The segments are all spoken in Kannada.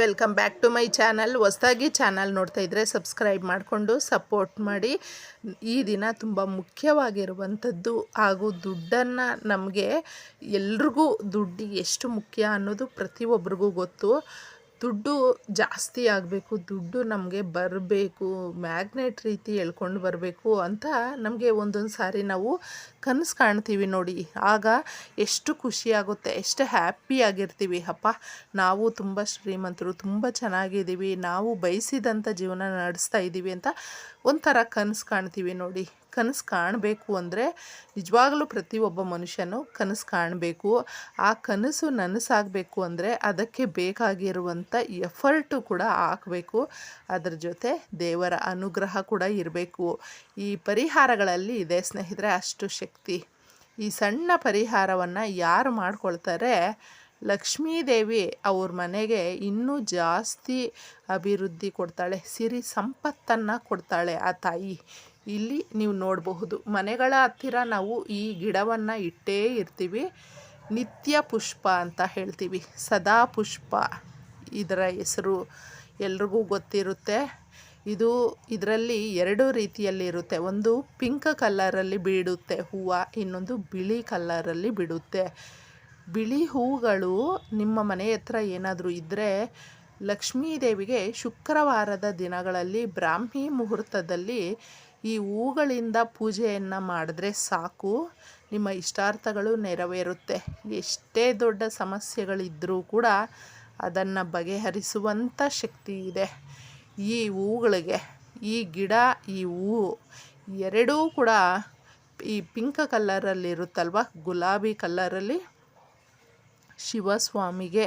Welcome back to my channel. ಹೊಸದಾಗಿ ಚಾನಲ್ ನೋಡ್ತಾ ಇದ್ದರೆ ಸಬ್ಸ್ಕ್ರೈಬ್ ಮಾಡಿಕೊಂಡು ಸಪೋರ್ಟ್ ಮಾಡಿ. ಈ ದಿನ ತುಂಬ ಮುಖ್ಯವಾಗಿರುವಂಥದ್ದು ಹಾಗೂ ದುಡ್ಡನ್ನು ನಮಗೆ ಎಲ್ರಿಗೂ ದುಡ್ಡು ಎಷ್ಟು ಮುಖ್ಯ ಅನ್ನೋದು ಪ್ರತಿಯೊಬ್ಬರಿಗೂ ಗೊತ್ತು. ದುಡ್ಡು ಜಾಸ್ತಿ ಆಗಬೇಕು, ದುಡ್ಡು ನಮಗೆ ಬರಬೇಕು, ಮ್ಯಾಗ್ನೆಟ್ ರೀತಿ ಎಳ್ಕೊಂಡು ಬರಬೇಕು ಅಂತ ನಮಗೆ ಒಂದೊಂದು ಸಾರಿ ನಾವು ಕನಸು ಕಾಣ್ತೀವಿ ನೋಡಿ. ಆಗ ಎಷ್ಟು ಖುಷಿಯಾಗುತ್ತೆ ಎಷ್ಟು ಹ್ಯಾಪಿಯಾಗಿರ್ತೀವಿ ಅಪ್ಪ, ನಾವು ತುಂಬ ಶ್ರೀಮಂತರು, ತುಂಬ ಚೆನ್ನಾಗಿದ್ದೀವಿ. ನಾವು ಬಯಸಿದಂಥ ಜೀವನ ನಡೆಸ್ತಾ ಇದ್ದೀವಿ ಅಂತ ಒಂಥರ ಕನಸು ಕಾಣ್ತೀವಿ ನೋಡಿ. ಕನಸು ಕಾಣಬೇಕು ಅಂದರೆ ನಿಜವಾಗಲೂ ಪ್ರತಿಯೊಬ್ಬ ಮನುಷ್ಯನು ಕನಸು ಕಾಣಬೇಕು. ಆ ಕನಸು ನನಸಾಗಬೇಕು ಅಂದರೆ ಅದಕ್ಕೆ ಬೇಕಾಗಿರುವಂಥ ಎಫರ್ಟು ಕೂಡ ಹಾಕಬೇಕು. ಅದರ ಜೊತೆ ದೇವರ ಅನುಗ್ರಹ ಕೂಡ ಇರಬೇಕು. ಈ ಪರಿಹಾರಗಳಲ್ಲಿ ಇದೆ ಸ್ನೇಹಿತರೆ, ಅಷ್ಟು ಶಕ್ತಿ. ಈ ಸಣ್ಣ ಪರಿಹಾರವನ್ನು ಯಾರು ಮಾಡ್ಕೊಳ್ತಾರೆ? ಲಕ್ಷ್ಮೀದೇವಿ ಅವ್ರ ಮನೆಗೆ ಇನ್ನೂ ಜಾಸ್ತಿ ಅಭಿವೃದ್ಧಿ ಕೊಡ್ತಾಳೆ. ಸಿರಿ ಸಂಪತ್ತನ್ನು ಕೊಡ್ತಾಳೆ ಆ ತಾಯಿ. ಇಲ್ಲಿ ನೀವು ನೋಡಬಹುದು. ಮನೆಗಳ ಹತ್ತಿರ ನಾವು ಈ ಗಿಡವನ್ನು ಇಟ್ಟೇ ಇರ್ತೀವಿ. ನಿತ್ಯ ಪುಷ್ಪ ಅಂತ ಹೇಳ್ತೀವಿ. ಸದಾ ಪುಷ್ಪ ಇದರ ಹೆಸರು ಎಲ್ರಿಗೂ ಗೊತ್ತಿರುತ್ತೆ. ಇದು ಇದರಲ್ಲಿ ಎರಡು ರೀತಿಯಲ್ಲಿ ಇರುತ್ತೆ. ಒಂದು ಪಿಂಕ್ ಕಲ್ಲರಲ್ಲಿ ಬಿಡುತ್ತೆ ಹೂವು, ಇನ್ನೊಂದು ಬಿಳಿ ಕಲ್ಲರಲ್ಲಿ ಬಿಡುತ್ತೆ. ಬಿಳಿ ಹೂಗಳು ನಿಮ್ಮ ಮನೆ ಹತ್ರ ಏನಾದರೂ ಇದ್ದರೆ ಲಕ್ಷ್ಮೀದೇವಿಗೆ ಶುಕ್ರವಾರದ ದಿನಗಳಲ್ಲಿ ಬ್ರಾಹ್ಮಿ ಮುಹೂರ್ತದಲ್ಲಿ ಈ ಹೂಗಳಿಂದ ಪೂಜೆಯನ್ನು ಮಾಡಿದ್ರೆ ಸಾಕು. ನಿಮ್ಮ ಇಷ್ಟಾರ್ಥಗಳು ನೆರವೇರುತ್ತೆ. ಎಷ್ಟೇ ದೊಡ್ಡ ಸಮಸ್ಯೆಗಳಿದ್ದರೂ ಕೂಡ ಅದನ್ನು ಬಗೆಹರಿಸುವಂಥ ಶಕ್ತಿ ಇದೆ. ಈ ಹೂಗಳಿಗೆ, ಈ ಗಿಡ, ಈ ಹೂವು ಎರಡೂ ಕೂಡ ಈ ಪಿಂಕ್ ಕಲ್ಲರಲ್ಲಿ ಇರುತ್ತಲ್ವ? ಗುಲಾಬಿ ಕಲ್ಲರಲ್ಲಿ ಶಿವಸ್ವಾಮಿಗೆ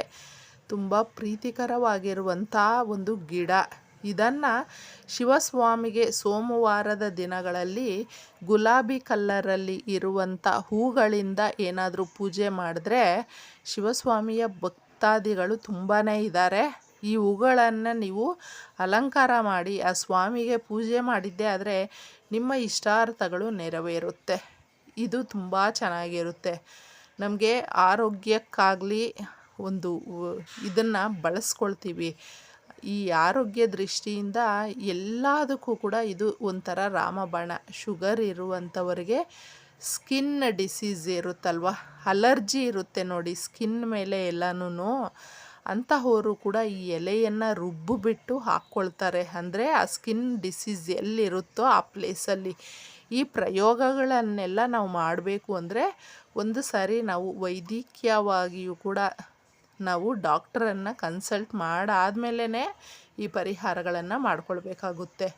ತುಂಬ ಪ್ರೀತಿಕರವಾಗಿರುವಂಥ ಒಂದು ಗಿಡ. ಇದನ್ನು ಶಿವಸ್ವಾಮಿಗೆ ಸೋಮವಾರದ ದಿನಗಳಲ್ಲಿ ಗುಲಾಬಿ ಕಲ್ಲರಲ್ಲಿ ಇರುವಂಥ ಹೂಗಳಿಂದ ಏನಾದರೂ ಪೂಜೆ ಮಾಡಿದ್ರೆ ಶಿವಸ್ವಾಮಿಯ ಭಕ್ತಾದಿಗಳು ತುಂಬಾ ಇದ್ದಾರೆ ಈ ಹೂಗಳನ್ನು ನೀವು ಅಲಂಕಾರ ಮಾಡಿ ಆ ಸ್ವಾಮಿಗೆ ಪೂಜೆ ಮಾಡಿದ್ದೆ ಆದರೆ ನಿಮ್ಮ ಇಷ್ಟಾರ್ಥಗಳು ನೆರವೇರುತ್ತೆ. ಇದು ತುಂಬ ಚೆನ್ನಾಗಿರುತ್ತೆ. ನಮಗೆ ಆರೋಗ್ಯಕ್ಕಾಗಲಿ ಒಂದು ಇದನ್ನು ಬಳಸ್ಕೊಳ್ತೀವಿ. ಈ ಆರೋಗ್ಯ ದೃಷ್ಟಿಯಿಂದ ಎಲ್ಲದಕ್ಕೂ ಕೂಡ ಇದು ಒಂಥರ ರಾಮಬಾಣ. ಶುಗರ್ ಇರುವಂಥವರಿಗೆ ಸ್ಕಿನ್ ಡಿಸೀಸ್ ಇರುತ್ತಲ್ವ? ಅಲರ್ಜಿ ಇರುತ್ತೆ ನೋಡಿ ಸ್ಕಿನ್ ಮೇಲೆ ಎಲ್ಲನೂ ಅಂತಹವರು ಕೂಡ ಈ ಎಲೆಯನ್ನು ರುಬ್ಬು ಬಿಟ್ಟು ಹಾಕ್ಕೊಳ್ತಾರೆ. ಅಂದರೆ ಆ ಸ್ಕಿನ್ ಡಿಸೀಸ್ ಎಲ್ಲಿರುತ್ತೋ ಆ ಪ್ಲೇಸಲ್ಲಿ. ಈ ಪ್ರಯೋಗಗಳನ್ನೆಲ್ಲ ನಾವು ಮಾಡಬೇಕು ಅಂದರೆ ಒಂದು ಸಾರಿ ನಾವು ವೈದ್ಯಕೀಯವಾಗಿಯೂ ಕೂಡ ನಾವು ಡಾಕ್ಟ್ರನ್ನು ಕನ್ಸಲ್ಟ್ ಮಾಡಾದಮೇಲೇ ಈ ಪರಿಹಾರಗಳನ್ನು ಮಾಡಿಕೊಳ್ಬೇಕಾಗುತ್ತೆ.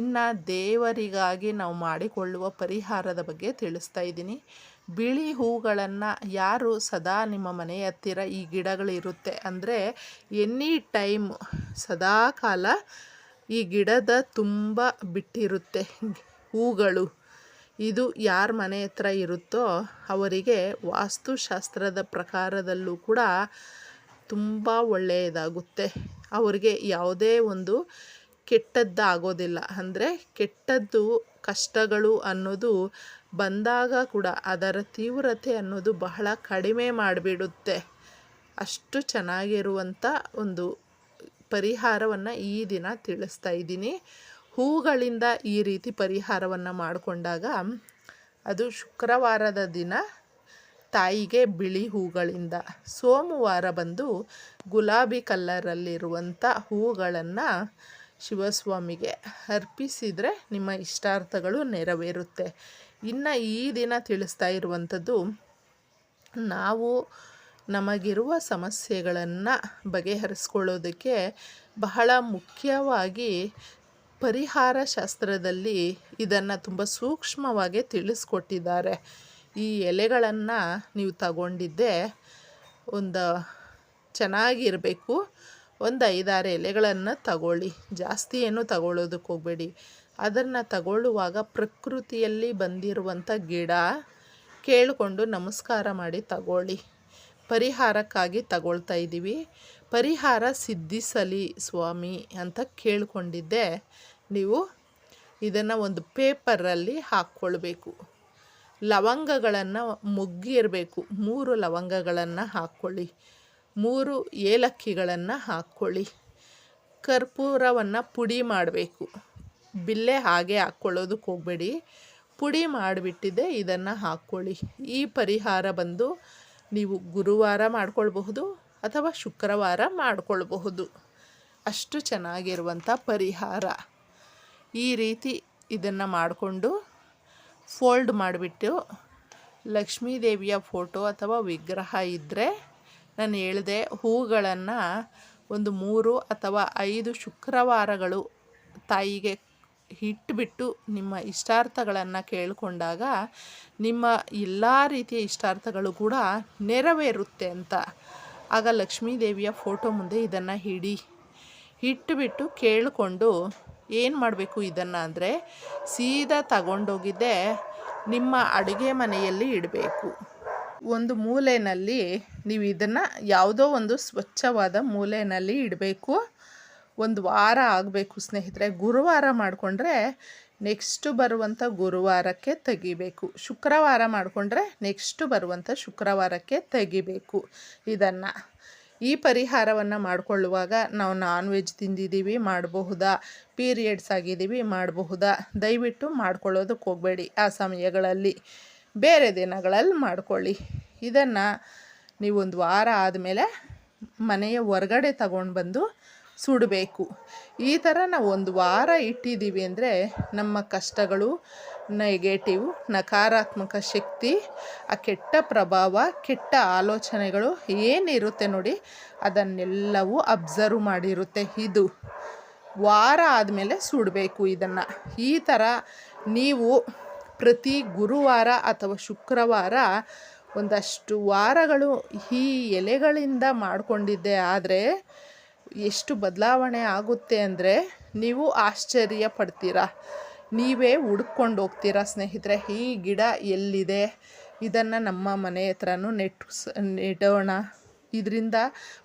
ಇನ್ನು ದೇವರಿಗಾಗಿ ನಾವು ಮಾಡಿಕೊಳ್ಳುವ ಪರಿಹಾರದ ಬಗ್ಗೆ ತಿಳಿಸ್ತಾ ಇದ್ದೀನಿ. ಬಿಳಿ ಹೂಗಳನ್ನು ಯಾರು ಸದಾ ನಿಮ್ಮ ಮನೆಯ ಹತ್ತಿರ ಈ ಗಿಡಗಳಿರುತ್ತೆ ಅಂದರೆ ಎನಿ ಟೈಮ್ ಸದಾ ಕಾಲ ಈ ಗಿಡದ ತುಂಬ ಬಿಟ್ಟಿರುತ್ತೆ. ಹೂಗಳು, ಇದು ಯಾರ ಮನೆ ಹತ್ರ ಇರುತ್ತೋ ಅವರಿಗೆ ವಾಸ್ತುಶಾಸ್ತ್ರದ ಪ್ರಕಾರದಲ್ಲೂ ಕೂಡ ತುಂಬ ಒಳ್ಳೆಯದಾಗುತ್ತೆ. ಅವರಿಗೆ ಯಾವುದೇ ಒಂದು ಕೆಟ್ಟದ್ದು ಆಗೋದಿಲ್ಲ ಅಂದರೆ ಕೆಟ್ಟದ್ದು, ಕಷ್ಟಗಳು ಅನ್ನೋದು ಬಂದಾಗ ಕೂಡ ಅದರ ತೀವ್ರತೆ ಅನ್ನೋದು ಬಹಳ ಕಡಿಮೆ ಮಾಡಿಬಿಡುತ್ತೆ. ಅಷ್ಟು ಚೆನ್ನಾಗಿರುವಂಥ ಒಂದು ಪರಿಹಾರವನ್ನು ಈ ದಿನ ತಿಳಿಸ್ತಾ ಇದ್ದೀನಿ. ಹೂಗಳಿಂದ ಈ ರೀತಿ ಪರಿಹಾರವನ್ನು ಮಾಡಿಕೊಂಡಾಗ ಅದು ಶುಕ್ರವಾರದ ದಿನ ತಾಯಿಗೆ ಬಿಳಿ ಹೂಗಳಿಂದ. ಸೋಮವಾರ ಬಂದು ಗುಲಾಬಿ ಕಲ್ಲರಲ್ಲಿರುವಂಥ ಹೂಗಳನ್ನು ಶಿವಸ್ವಾಮಿಗೆ ಅರ್ಪಿಸಿದರೆ ನಿಮ್ಮ ಇಷ್ಟಾರ್ಥಗಳು ನೆರವೇರುತ್ತೆ. ಇನ್ನು ಈ ದಿನ ತಿಳಿಸ್ತಾ ಇರುವಂಥದ್ದು, ನಾವು ನಮಗಿರುವ ಸಮಸ್ಯೆಗಳನ್ನು ಬಗೆಹರಿಸ್ಕೊಳ್ಳೋದಕ್ಕೆ ಬಹಳ ಮುಖ್ಯವಾಗಿ ಪರಿಹಾರ ಶಾಸ್ತ್ರದಲ್ಲಿ ಇದನ್ನು ತುಂಬ ಸೂಕ್ಷ್ಮವಾಗಿ ತಿಳಿಸ್ಕೊಟ್ಟಿದ್ದಾರೆ. ಈ ಎಲೆಗಳನ್ನು ನೀವು ತಗೊಂಡಿದ್ದೆ ಒಂದು ಚೆನ್ನಾಗಿರಬೇಕು. ಒಂದು ಐದಾರು ಎಲೆಗಳನ್ನು ತಗೊಳ್ಳಿ. ಜಾಸ್ತಿ ಏನು ತಗೊಳ್ಳೋದಕ್ಕೆ ಹೋಗಬೇಡಿ. ಅದನ್ನು ತಗೊಳ್ಳುವಾಗ ಪ್ರಕೃತಿಯಲ್ಲಿ ಬಂದಿರುವಂಥ ಗಿಡ ಕೇಳಿಕೊಂಡು ನಮಸ್ಕಾರ ಮಾಡಿ ತಗೊಳ್ಳಿ. ಪರಿಹಾರಕ್ಕಾಗಿ ತಗೊಳ್ತಾ ಇದ್ದೀವಿ. ಪರಿಹಾರ ಸಿದ್ಧಿಸಲಿ ಸ್ವಾಮಿ ಅಂತ ಕೇಳಿಕೊಂಡಿದ್ದೆ. ನೀವು ಇದನ್ನು ಒಂದು ಪೇಪರಲ್ಲಿ ಹಾಕ್ಕೊಳ್ಬೇಕು. ಲವಂಗಗಳನ್ನು ಮುಗ್ಗಿರಬೇಕು. ಮೂರು ಲವಂಗಗಳನ್ನು ಹಾಕ್ಕೊಳ್ಳಿ. ಮೂರು ಏಲಕ್ಕಿಗಳನ್ನು ಹಾಕ್ಕೊಳ್ಳಿ. ಕರ್ಪೂರವನ್ನು ಪುಡಿ ಮಾಡಬೇಕು. ಬಿಲ್ಲೆ ಹಾಗೆ ಹಾಕ್ಕೊಳ್ಳೋದಕ್ಕೆ ಹೋಗಬೇಡಿ. ಪುಡಿ ಮಾಡಿಬಿಟ್ಟಿದೆ, ಇದನ್ನು ಹಾಕ್ಕೊಳ್ಳಿ. ಈ ಪರಿಹಾರ ಬಂದು ನೀವು ಗುರುವಾರ ಮಾಡ್ಕೊಳ್ಬಹುದು ಅಥವಾ ಶುಕ್ರವಾರ ಮಾಡಿಕೊಳ್ಬಹುದು. ಅಷ್ಟು ಚೆನ್ನಾಗಿರುವಂಥ ಪರಿಹಾರ. ಈ ರೀತಿ ಇದನ್ನು ಮಾಡಿಕೊಂಡು ಫೋಲ್ಡ್ ಮಾಡಿಬಿಟ್ಟು ಲಕ್ಷ್ಮೀ ದೇವಿಯ ಫೋಟೋ ಅಥವಾ ವಿಗ್ರಹ ಇದ್ದರೆ ನಾನು ಹೇಳಿದೆ ಹೂಗಳನ್ನು ಒಂದು ಮೂರು ಅಥವಾ ಐದು ಶುಕ್ರವಾರಗಳು ತಾಯಿಗೆ ಇಟ್ಬಿಟ್ಟು ನಿಮ್ಮ ಇಷ್ಟಾರ್ಥಗಳನ್ನು ಕೇಳಿಕೊಂಡಾಗ ನಿಮ್ಮ ಎಲ್ಲ ರೀತಿಯ ಇಷ್ಟಾರ್ಥಗಳು ಕೂಡ ನೆರವೇರುತ್ತೆ ಅಂತ. ಆಗ ಲಕ್ಷ್ಮೀ ದೇವಿಯ ಫೋಟೋ ಮುಂದೆ ಇದನ್ನು ಹಿಡಿ ಇಟ್ಟುಬಿಟ್ಟು ಕೇಳಿಕೊಂಡು ಏನು ಮಾಡಬೇಕು ಇದನ್ನು ಅಂದರೆ ಸೀದಾ ತಗೊಂಡೋಗಿದ್ದೆ ನಿಮ್ಮ ಅಡುಗೆ ಮನೆಯಲ್ಲಿ ಇಡಬೇಕು. ಒಂದು ಮೂಲೆಯಲ್ಲಿ ನೀವು ಇದನ್ನು ಯಾವುದೋ ಒಂದು ಸ್ವಚ್ಛವಾದ ಮೂಲೆಯಲ್ಲಿ ಇಡಬೇಕು. ಒಂದು ವಾರ ಆಗಬೇಕು ಸ್ನೇಹಿತರೆ. ಗುರುವಾರ ಮಾಡಿಕೊಂಡ್ರೆ ನೆಕ್ಸ್ಟು ಬರುವಂಥ ಗುರುವಾರಕ್ಕೆ ತೆಗಿಬೇಕು. ಶುಕ್ರವಾರ ಮಾಡಿಕೊಂಡ್ರೆ ನೆಕ್ಸ್ಟು ಬರುವಂಥ ಶುಕ್ರವಾರಕ್ಕೆ ತೆಗಿಬೇಕು. ಇದನ್ನು. ಈ ಪರಿಹಾರವನ್ನು ಮಾಡಿಕೊಳ್ಳುವಾಗ ನಾವು ನಾನ್ ವೆಜ್ ತಿಂದಿದ್ದೀವಿ, ಮಾಡಬಹುದಾ? ಪೀರಿಯಡ್ಸ್ ಆಗಿದ್ದೀವಿ, ಮಾಡಬಹುದಾ? ದಯವಿಟ್ಟು ಮಾಡ್ಕೊಳ್ಳೋದಕ್ಕೆ ಹೋಗಬೇಡಿ ಆ ಸಮಯಗಳಲ್ಲಿ. ಬೇರೆ ದಿನಗಳಲ್ಲಿ ಮಾಡಿಕೊಳ್ಳಿ. ಇದನ್ನು ನೀವೊಂದು ವಾರ ಆದಮೇಲೆ ಮನೆಯ ಹೊರಗಡೆ ತಗೊಂಡು ಬಂದು ಸುಡಬೇಕು. ಈ ಥರ ನಾವು ಒಂದು ವಾರ ಇಟ್ಟಿದ್ದೀವಿ ಅಂದರೆ ನಮ್ಮ ಕಷ್ಟಗಳು ನೆಗೆಟಿವ್ ನಕಾರಾತ್ಮಕ ಶಕ್ತಿ, ಆ ಕೆಟ್ಟ ಪ್ರಭಾವ, ಕೆಟ್ಟ ಆಲೋಚನೆಗಳು ಏನಿರುತ್ತೆ ನೋಡಿ, ಅದನ್ನೆಲ್ಲವೂ ಅಬ್ಸರ್ವ್ ಮಾಡಿರುತ್ತೆ. ಇದು ವಾರ ಆದಮೇಲೆ ಸುಡಬೇಕು ಇದನ್ನು. ಈ ಥರ ನೀವು ಪ್ರತಿ ಗುರುವಾರ ಅಥವಾ ಶುಕ್ರವಾರ ಒಂದಷ್ಟು ವಾರಗಳು ಈ ಎಲೆಗಳಿಂದ ಮಾಡಿಕೊಂಡಿದ್ದೆ ಆದರೆ ಎಷ್ಟು ಬದಲಾವಣೆ ಆಗುತ್ತೆ ಅಂದರೆ ನೀವು ಆಶ್ಚರ್ಯ ಪಡ್ತೀರಾ. ನೀವೇ ಹುಡ್ಕೊಂಡು ಹೋಗ್ತೀರಾ ಸ್ನೇಹಿತರೆ? ಈ ಗಿಡ ಎಲ್ಲಿದೆ? ಇದನ್ನು ನಮ್ಮ ಮನೆ ಹತ್ರನೂ ನೆಟ್ ನೆಡೋಣ. ಇದರಿಂದ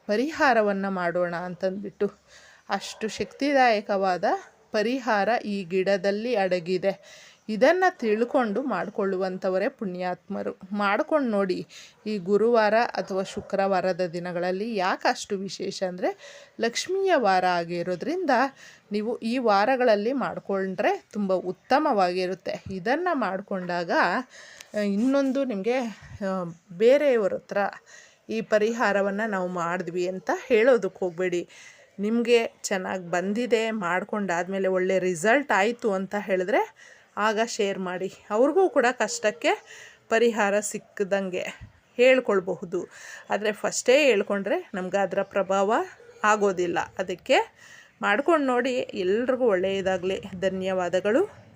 ಪರಿಹಾರವನ್ನು ಮಾಡೋಣ ಅಂತಂದ್ಬಿಟ್ಟು ಅಷ್ಟು ಶಕ್ತಿದಾಯಕವಾದ ಪರಿಹಾರ ಈ ಗಿಡದಲ್ಲಿ ಅಡಗಿದೆ. ಇದನ್ನು ತಿಳ್ಕೊಂಡು ಮಾಡಿಕೊಳ್ಳುವಂಥವರೇ ಪುಣ್ಯಾತ್ಮರು. ಮಾಡ್ಕೊಂಡು ನೋಡಿ, ಈ ಗುರುವಾರ ಅಥವಾ ಶುಕ್ರವಾರದ ದಿನಗಳಲ್ಲಿ ಯಾಕೆ ಅಷ್ಟು ವಿಶೇಷ ಅಂದರೆ, ಲಕ್ಷ್ಮಿಯ ವಾರ ಆಗಿರೋದ್ರಿಂದ ನೀವು ಈ ವಾರಗಳಲ್ಲಿ ಮಾಡಿಕೊಂಡ್ರೆ ತುಂಬ ಉತ್ತಮವಾಗಿರುತ್ತೆ. ಇದನ್ನು ಮಾಡಿಕೊಂಡಾಗ ಇನ್ನೊಂದು ನಿಮಗೆ ಬೇರೆಯವ್ರ ಹತ್ರ ಈ ಪರಿಹಾರವನ್ನು ನಾವು ಮಾಡಿದ್ವಿ ಅಂತ ಹೇಳೋದಕ್ಕೆ ಹೋಗಬೇಡಿ. ನಿಮಗೆ ಚೆನ್ನಾಗಿ ಬಂದಿದೆ, ಮಾಡ್ಕೊಂಡಾದಮೇಲೆ ಒಳ್ಳೆ ರಿಸಲ್ಟ್ ಆಯಿತು ಅಂತ ಹೇಳಿದ್ರೆ ಆಗ ಶೇರ್ ಮಾಡಿ. ಅವ್ರಿಗೂ ಕೂಡ ಕಷ್ಟಕ್ಕೆ ಪರಿಹಾರ ಸಿಕ್ಕದಂಗೆ ಹೇಳ್ಕೊಳ್ಬಹುದು. ಆದರೆ ಫಸ್ಟೇ ಹೇಳ್ಕೊಂಡ್ರೆ ನಮ್ಗೆ ಅದರ ಪ್ರಭಾವ ಆಗೋದಿಲ್ಲ. ಅದಕ್ಕೆ ಮಾಡ್ಕೊಂಡು ನೋಡಿ ಎಲ್ರಿಗೂ ಒಳ್ಳೆಯದಾಗಲಿ. ಧನ್ಯವಾದಗಳು.